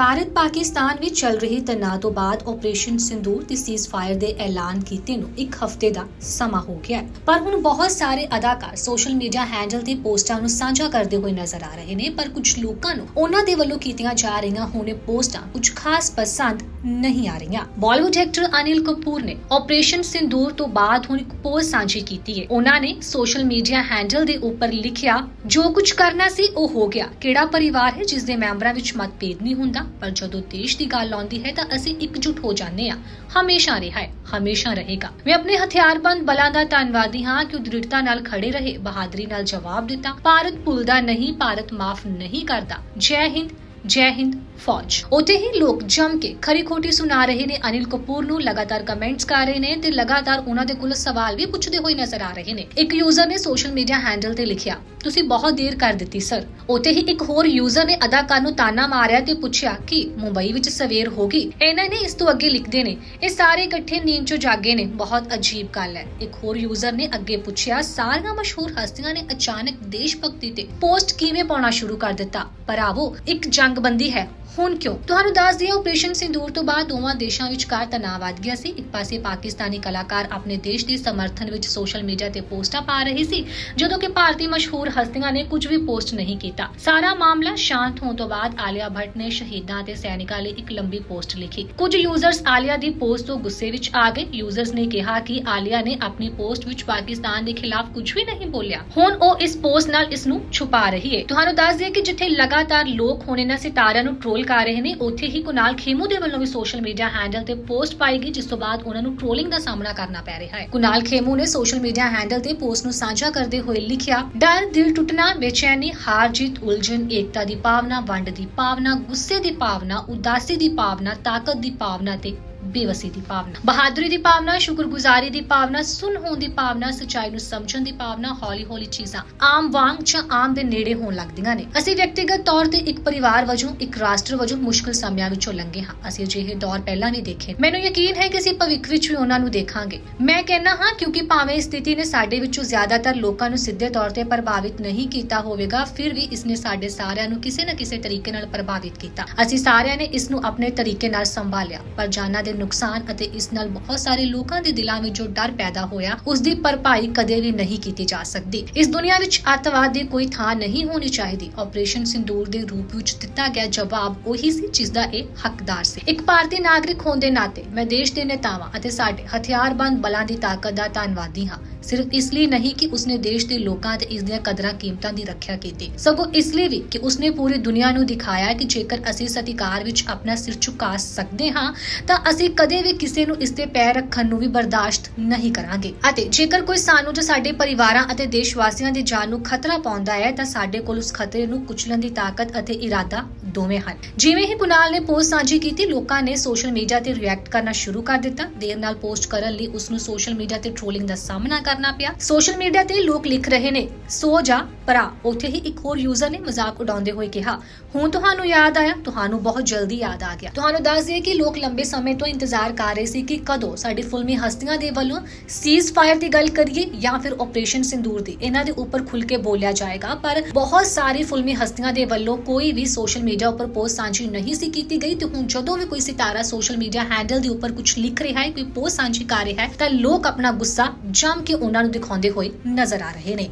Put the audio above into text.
ਭਾਰਤ ਪਾਕਿਸਤਾਨ ਵਿੱਚ ਚੱਲ ਰਹੀ ਤਣਾਅ ਤੋਂ ਬਾਅਦ ਆਪਰੇਸ਼ਨ ਸਿੰਦੂਰ ਤੇ ਸੀਜ਼ਫਾਇਰ ਦੇ ਐਲਾਨ ਕੀਤੇ ਨੂੰ ਇੱਕ ਹਫ਼ਤੇ ਦਾ ਸਮਾਂ ਹੋ ਗਿਆ ਹੈ। ਪਰ ਹੁਣ ਬਹੁਤ ਸਾਰੇ ਅਦਾਕਾਰ ਸੋਸ਼ਲ ਮੀਡੀਆ ਹੈਂਡਲ ਤੇ ਪੋਸਟਾਂ ਨੂੰ ਸਾਂਝਾ ਕਰਦੇ ਹੋਏ ਨਜ਼ਰ ਆ ਰਹੇ ਨੇ, ਪਰ ਕੁਝ ਲੋਕਾਂ ਨੂੰ ਉਹਨਾਂ ਦੇ ਵੱਲੋਂ ਕੀਤੀਆਂ ਜਾ ਰਹੀਆਂ ਹੁਣੇ ਪੋਸਟਾਂ ਕੁਝ ਖਾਸ ਪਸੰਦ ਨਹੀਂ ਆ ਰਹੀਆਂ। ਬਾਲੀਵੁੱਡ ਐਕਟਰ ਅਨਿਲ ਕਪੂਰ ਨੇ ਆਪਰੇਸ਼ਨ ਸਿੰਦੂਰ ਤੋਂ ਬਾਅਦ ਹੁਣ ਇੱਕ ਪੋਸਟ ਸਾਂਝੀ ਕੀਤੀ ਹੈ। ਉਹਨਾਂ ਨੇ ਸੋਸ਼ਲ ਮੀਡੀਆ ਹੈਂਡਲ ਦੇ ਉੱਪਰ ਲਿਖਿਆ, ਜੋ ਕੁਝ ਕਰਨਾ ਸੀ ਉਹ ਹੋ ਗਿਆ। ਕਿਹੜਾ ਪਰਿਵਾਰ ਹੈ ਜਿਸ ਦੇ ਮੈਂਬਰਾਂ ਵਿੱਚ ਮਤਭੇਦ ਨਹੀਂ ਹੁੰਦਾ? ਪਰ ਜਦੋਂ ਦੇਸ਼ ਦੀ ਗੱਲ ਆਉਂਦੀ ਹੈ ਤਾਂ ਅਸੀਂ ਇਕਜੁੱਟ ਹੋ ਜਾਂਦੇ ਹਾਂ। ਹਮੇਸ਼ਾ ਰਿਹਾ ਹੈ, ਹਮੇਸ਼ਾ ਰਹੇਗਾ। ਮੈਂ ਆਪਣੇ ਹਥਿਆਰਬੰਦ ਬਲਾਂ ਦਾ ਧੰਨਵਾਦੀ ਹਾਂ ਕਿ ਉਹ ਦ੍ਰਿੜਤਾ ਨਾਲ ਖੜੇ ਰਹੇ, ਬਹਾਦਰੀ ਨਾਲ ਜਵਾਬ ਦਿੱਤਾ। ਭਾਰਤ ਭੁੱਲਦਾ ਨਹੀਂ, ਭਾਰਤ ਮਾਫ ਨਹੀਂ ਕਰਦਾ। ਜੈ ਹਿੰਦ ਜੈ ਹਿੰਦ, ਫੌਜ। ਉਤੇ ਹੀ ਲੋਕ ਜੰਮ ਕੇ ਖਰੀ ਖੋਟੀ ਸੁਣਾ ਰਹੇ ਨੇ। ਅਨਿਲ ਕਪੂਰ ਨੂੰ ਲਗਾਤਾਰ ਕਮੈਂਟਸ ਕਰ ਰਹੇ ਨੇ ਤੇ ਲਗਾਤਾਰ ਉਹਨਾਂ ਦੇ ਕੋਲ ਸਵਾਲ ਵੀ ਪੁੱਛਦੇ ਹੋਏ ਨਜ਼ਰ ਆ ਰਹੇ ਨੇ। ਇੱਕ ਯੂਜ਼ਰ ਨੇ ਸੋਸ਼ਲ ਮੀਡੀਆ ਹੈਂਡਲ ਤੇ ਲਿਖਿਆ, ਤੁਸੀਂ ਬਹੁਤ ਦੇਰ ਕਰ ਦਿੱਤੀ ਸਰ ਉਤੇ ਹੀ ਇੱਕ ਹੋਰ ਯੂਜ਼ਰ ਨੇ ਅਦਾਕਾਰ ਨੂੰ ਤਾਨਾ ਮਾਰਿਆ ਤੇ ਪੁੱਛਿਆ ਕਿ ਮੁੰਬਈ ਵਿੱਚ ਸਵੇਰ ਹੋ ਗਈ। ਇਹਨਾਂ ਨੇ ਇਸ ਤੋਂ ਅੱਗੇ ਲਿਖਦੇ ਨੇ, ਇਹ ਸਾਰੇ ਇਕੱਠੇ ਨੀਂਦ ਚੋਂ ਜਾਗੇ ਨੇ, ਬਹੁਤ ਅਜੀਬ ਗੱਲ ਹੈ। ਇੱਕ ਹੋਰ ਯੂਜ਼ਰ ਨੇ ਅੱਗੇ ਪੁੱਛਿਆ, ਸਾਰੀਆਂ ਮਸ਼ਹੂਰ ਹਸਤੀਆਂ ਨੇ ਅਚਾਨਕ ਦੇਸ਼ ਭਗਤੀ ਤੇ ਪੋਸਟ ਕਿਵੇਂ ਪਾਉਣਾ ਸ਼ੁਰੂ ਕਰ ਦਿੱਤਾ? ਪਰ ਆਵੋ, ਇੱਕ ਜੰਗਬੰਦੀ ਹੈ। ਹੁਣ ਕਿਉਂ? ਤੁਹਾਨੂੰ ਦੱਸ ਦਈਏ ਆਪਰੇਸ਼ਨ ਸਿੰਦੂਰ ਤੋਂ ਬਾਅਦ ਦੋਵਾਂ ਦੇਸ਼ਾਂ ਵਿਚਕਾਰ ਤਣਾਅ ਵੱਧ ਗਿਆ ਸੀ। ਇੱਕ ਪਾਸੇ ਪਾਕਿਸਤਾਨੀ ਕਲਾਕਾਰ ਆਪਣੇ ਦੇਸ਼ ਦੇ ਸਮਰਥਨ ਵਿੱਚ ਸੋਸ਼ਲ ਮੀਡੀਆ ਤੇ ਪੋਸਟਾਂ ਪਾ ਰਹੇ ਸੀ, ਜਦੋਂ ਕਿ ਭਾਰਤੀ ਮਸ਼ਹੂਰ ਹਸਤੀਆਂ ਨੇ ਕੁਝ ਵੀ ਪੋਸਟ ਨਹੀਂ ਕੀਤਾ। ਸਾਰਾ ਮਾਮਲਾ ਸ਼ਾਂਤ ਹੋਣ ਤੋਂ ਬਾਅਦ ਆਲਿਆ ਭੱਟ ਨੇ ਸ਼ਹੀਦਾਂ ਤੇ ਸੈਨਿਕਾਂ ਲਈ ਇੱਕ ਲੰਬੀ ਪੋਸਟ ਲਿਖੀ। ਕੁਝ ਯੂਜ਼ਰਸ ਆਲਿਆ ਦੀ ਪੋਸਟ ਤੋਂ ਗੁੱਸੇ ਵਿੱਚ ਆ ਗਏ। ਯੂਜ਼ਰਸ ਨੇ ਕਿਹਾ ਕਿ ਆਲਿਆ ਨੇ ਆਪਣੀ ਪੋਸਟ ਵਿੱਚ ਪਾਕਿਸਤਾਨ ਦੇ ਖਿਲਾਫ ਕੁਝ ਵੀ ਨਹੀਂ ਬੋਲਿਆ। ਹੁਣ ਉਹ ਇਸ ਪੋਸਟ ਨਾਲ ਇਸ ਨੂੰ ਛੁਪਾ ਰਹੀ ਹੈ। ਤੁਹਾਨੂੰ ਦੱਸ ਦਈਏ ਕਿ ਜਿੱਥੇ ਲਗਾਤਾਰ ਲੋਕ ਹੋਣੇ, ਇਹਨਾਂ ਸਿਤਾਰਿਆਂ ਨੂੰ ਟ੍ਰੋਲ ਕਰ ਰਹੇ ਨੇ, ਉੱਥੇ ਹੀ ਕੁਨਾਲ ਖੇਮੂ ਦੇ ਵੱਲੋਂ ਵੀ ਸੋਸ਼ਲ ਮੀਡੀਆ ਹੈਂਡਲ ਤੇ ਪੋਸਟ ਪਾਈ ਗਈ, ਜਿਸ ਤੋਂ ਬਾਅਦ ਉਹਨਾਂ ਨੂੰ ਟ੍ਰੋਲਿੰਗ ਦਾ ਸਾਹਮਣਾ ਕਰਨਾ ਪੈ ਰਿਹਾ ਹੈ। ਕੁਨਾਲ ਖੇਮੂ ਨੇ ਸੋਸ਼ਲ ਮੀਡੀਆ ਹੈਂਡਲ ਤੇ ਪੋਸਟ ਨੂੰ ਸਾਂਝਾ ਕਰਦੇ ਹੋਏ ਲਿਖਿਆ, ਡਰ, ਦਿਲ ਟੁੱਟਣਾ, ਬੇਚੈਨੀ, ਹਾਰ ਜਿੱਤ, ਉਲਝਣ, ਏਕਤਾ ਦੀ ਭਾਵਨਾ, ਵੰਡ ਦੀ ਭਾਵਨਾ, ਗੁੱਸੇ ਦੀ ਭਾਵਨਾ, ਉਦਾਸੀ ਦੀ ਭਾਵਨਾ, ਤਾਕਤ ਦੀ ਭਾਵਨਾ ਤੇ ਬੇਵਸੀ ਦੀ ਭਾਵਨਾ। ਬਹਾਦਰੀ ਦੀ ਭਾਵਨਾ, ਸ਼ੁਕਰਗੁਜ਼ਾਰੀ ਦੀ ਭਾਵਨਾ, ਸੁਣ ਹੋਣ ਦੀ ਭਾਵਨਾ, ਸਚਾਈ ਨੂੰ ਸਮਝਣ ਦੀ ਭਾਵਨਾ, ਹੌਲੀ-ਹੌਲੀ ਚੀਜ਼ਾਂ ਆਮ ਵਾਂਗ ਜਾਂ ਆਮ ਦੇ ਨੇੜੇ ਹੋਣ ਲੱਗਦੀਆਂ ਨੇ। ਅਸੀਂ ਵਿਅਕਤੀਗਤ ਤੌਰ ਤੇ ਇੱਕ ਪਰਿਵਾਰ ਵਜੋਂ, ਇੱਕ ਰਾਸ਼ਟਰ ਵਜੋਂ ਮੁਸ਼ਕਲ ਸਮਿਆਂ ਵਿੱਚੋਂ ਲੰਘੇ ਹਾਂ। ਅਸੀਂ ਅਜਿਹੇ ਦੌਰ ਪਹਿਲਾਂ ਵੀ ਦੇਖੇ ਮੈਨੂੰ ਯਕੀਨ ਹੈ ਕਿ ਅਸੀਂ ਭਵਿੱਖ ਵਿੱਚ ਵੀ ਉਹਨਾਂ ਨੂੰ ਦੇਖਾਂਗੇ। ਮੈਂ ਕਹਿੰਦਾ ਹਾਂ, ਕਿਉਂਕਿ ਭਾਵੇਂ ਇਸ ਸਥਿਤੀ ਨੇ ਸਾਡੇ ਵਿੱਚੋਂ ਜ਼ਿਆਦਾਤਰ ਲੋਕਾਂ ਨੂੰ ਸਿੱਧੇ ਤੌਰ ਤੇ ਪ੍ਰਭਾਵਿਤ ਨਹੀਂ ਕੀਤਾ ਹੋਵੇਗਾ, ਫਿਰ ਵੀ ਇਸ ਨੇ ਸਾਡੇ ਸਾਰਿਆਂ ਨੂੰ ਕਿਸੇ ਨਾ ਕਿਸੇ ਤਰੀਕੇ ਨਾਲ ਪ੍ਰਭਾਵਿਤ ਕੀਤਾ। ਅਸੀਂ ਸਾਰਿਆਂ ਨੇ ਇਸ ਨੂੰ ਆਪਣੇ ਤਰੀਕੇ ਨਾਲ ਸੰਭਾਲਿਆ, ਪਰ ਜਾਨਾਂ ਦੇ ਨੁਕਸਾਨ ਅਤੇ ਇਸ ਨਾਲ ਬਹੁਤ ਸਾਰੇ ਲੋਕਾਂ ਦੇ ਦਿਲਾਂ ਵਿੱਚ ਜੋ ਡਰ ਪੈਦਾ ਹੋਇਆ ਉਸ ਦੀ ਭਰਪਾਈ ਕਦੇ ਵੀ ਨਹੀਂ ਕੀਤੀ ਜਾ ਸਕਦੀ। ਇਸ ਦੁਨੀਆ ਵਿੱਚ ਅੱਤਵਾਦ ਦੀ ਕੋਈ ਥਾਂ ਨਹੀਂ ਹੋਣੀ ਚਾਹੀਦੀ। ਆਪਰੇਸ਼ਨ ਸਿੰਦੂਰ ਦੇ ਰੂਪ ਵਿੱਚ ਦਿੱਤਾ ਗਿਆ ਜਵਾਬ ਉਹੀ ਸੀ ਜਿਸ ਦਾ ਇਹ ਹੱਕਦਾਰ ਸੀ। ਇੱਕ ਭਾਰਤੀ ਨਾਗਰਿਕ ਹੋਣ ਦੇ ਨਾਤੇ ਮੈਂ ਦੇਸ਼ ਦੇ ਨੇਤਾਵਾਂ ਅਤੇ ਸਾਡੇ ਹਥਿਆਰਬੰਦ ਬਲਾਂ ਦੀ ਤਾਕਤ ਦਾ ਧੰਨਵਾਦੀ ਹਾਂ। ਸਿਰਫ ਇਸ ਲਈ ਨਹੀਂ ਕਿ ਉਸਨੇ ਦੇਸ਼ ਦੇ ਲੋਕਾਂ ਤੇ ਇਸ ਦੀਆਂ ਕਦਰਾਂ ਕੀਮਤਾਂ ਦੀ ਰੱਖਿਆ ਕੀਤੀ। ਸਗੋਂ ਇਸ ਲਈ ਵੀ ਕਿ ਉਸਨੇ ਪੂਰੀ ਦੁਨੀਆ ਨੂੰ ਦਿਖਾਇਆ ਕਿ ਜੇਕਰ ਅਸੀਂ ਸਤਿਕਾਰ ਵਿੱਚ ਆਪਣਾ ਸਿਰ ਝੁਕਾ ਸਕਦੇ ਹਾਂ, ਤਾਂ ਅਸੀਂ ਕਦੇ ਵੀ ਕਿਸੇ ਨੂੰ ਇਸ ਤੇ ਪੈਰ ਰੱਖਣ ਨੂੰ ਵੀ ਬਰਦਾਸ਼ਤ ਨਹੀਂ ਕਰਾਂਗੇ। ਅਤੇ ਜੇਕਰ ਕੋਈ ਸਾਨੂੰ ਜਾਂ ਸਾਡੇ ਪਰਿਵਾਰਾਂ ਅਤੇ ਦੇਸ਼ ਵਾਸੀਆਂ ਦੀ ਜਾਨ ਨੂੰ ਖਤਰਾ ਪਾਉਂਦਾ ਹੈ, ਤਾਂ ਸਾਡੇ ਕੋਲ ਉਸ ਖਤਰੇ ਨੂੰ ਕੁਚਲਣ ਦੀ ਤਾਕਤ ਅਤੇ ਇਰਾਦਾ ਦੋਵੇਂ ਹਨ। ਜਿਵੇਂ ਹੀ ਕੁਨਾਲ ਨੇ ਪੋਸਟ ਸਾਂਝੀ ਕੀਤੀ, ਲੋਕਾਂ ਨੇ ਸੋਸ਼ਲ ਮੀਡੀਆ ਤੇ ਰਿਐਕਟ ਕਰਨਾ ਸ਼ੁਰੂ ਕਰ ਦਿੱਤਾ। ਦੇਰ ਨਾਲ ਪੋਸਟ ਕਰਨ ਲਈ ਉਸ ਨੂੰ ਸੋਸ਼ਲ ਮੀਡੀਆ ਤੇ ਟ੍ਰੋਲਿੰਗ ਦਾ ਸਾਹਮਣਾ ਕਰਨਾ ਪਿਆ। ਸੋਸ਼ਲ ਮੀਡੀਆ ਤੇ ਲੋਕ ਲਿਖ ਰਹੇ ਨੇ, ਸੋ ਜਾ ਪਰਾ ਉੱਥੇ ਹੀ ਇੱਕ ਹੋਰ ਯੂਜ਼ਰ ਨੇ ਮਜ਼ਾਕ ਉਡਾਉਂਦੇ ਹੋਏ ਕਿਹਾ, ਹੁਣ ਤੁਹਾਨੂੰ ਯਾਦ ਆਇਆ? ਤੁਹਾਨੂੰ ਬਹੁਤ ਜਲਦੀ ਯਾਦ ਆ ਗਿਆ। ਤੁਹਾਨੂੰ ਦੱਸ ਦਈਏ ਕਿ ਲੋਕ ਲੰਬੇ ਸਮੇਂ ਤੋਂ ਇੰਤਜ਼ਾਰ ਕਰ ਰਹੇ ਸੀ ਕਿ ਕਦੋਂ ਸਾਡੀ ਫਿਲਮੀ ਹਸਤੀਆਂ ਦੇ ਵੱਲੋਂ ਸੀਜ਼ ਫਾਇਰ ਦੀ ਗੱਲ ਕਰੀਏ ਜਾਂ ਫਿਰ ਆਪਰੇਸ਼ਨ ਸਿੰਦੂਰ ਦੀ। ਇਹਨਾਂ ਦੇ ਉੱਪਰ ਖੁੱਲ ਕੇ ਬੋਲਿਆ ਜਾਏਗਾ, ਪਰ ਬਹੁਤ ਸਾਰੀ ਫਿਲਮੀ ਹਸਤੀਆਂ ਦੇ ਵੱਲੋਂ ਕੋਈ ਵੀ ਸੋਸ਼ਲ ਮੀਡੀਆ ਉੱਪਰ ਪੋਸਟ ਸਾਂਝੀ ਨਹੀਂ ਸੀ ਕੀਤੀ ਗਈ ਤੇ ਹੁਣ ਜਦੋਂ ਵੀ ਕੋਈ ਸਿਤਾਰਾ ਸੋਸ਼ਲ ਮੀਡੀਆ ਹੈਂਡਲ ਦੇ ਉੱਪਰ ਕੁਝ ਲਿਖ ਰਿਹਾ ਹੈ, ਕੋਈ ਪੋਸਟ ਸਾਂਝੀ ਕਰ ਰਿਹਾ ਹੈ, ਤਾਂ ਲੋਕ ਆਪਣਾ ਗੁੱਸਾ ਜਮ ਕੇ ਉਹਨਾਂ ਨੂੰ ਦਿਖਾਉਂਦੇ ਹੋਏ ਨਜ਼ਰ ਆ ਰਹੇ ਨੇ।